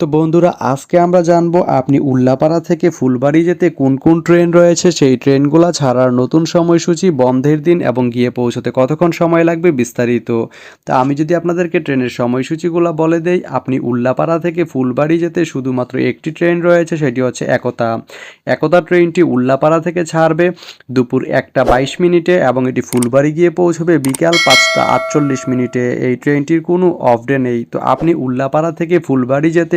তো বন্ধুরা, আজকে আমরা জানব আপনি উল্লাপাড়া থেকে ফুলবাড়ি যেতে কোন কোন ট্রেন রয়েছে? সেই ট্রেনগুলো ছাড়ার নতুন সময়সূচি, বন্ধের দিন এবং গিয়ে পৌঁছতে কতক্ষণ সময় লাগবে বিস্তারিত। তা আমি যদি আপনাদেরকে ট্রেনের সময়সূচিগুলো বলে দেই, আপনি উল্লাপাড়া থেকে ফুলবাড়ি যেতে শুধুমাত্র একটি ট্রেন রয়েছে, সেটি হচ্ছে একতা। একতা ট্রেনটি উল্লাপাড়া থেকে ছাড়বে দুপুর একটা বাইশ মিনিটে এবং এটি ফুলবাড়ি গিয়ে পৌঁছবে বিকাল পাঁচটা আটচল্লিশ মিনিটে। এই ট্রেনটির কোনো অফ ডে নেই। তো আপনি উল্লাপাড়া থেকে ফুলবাড়ি যেতে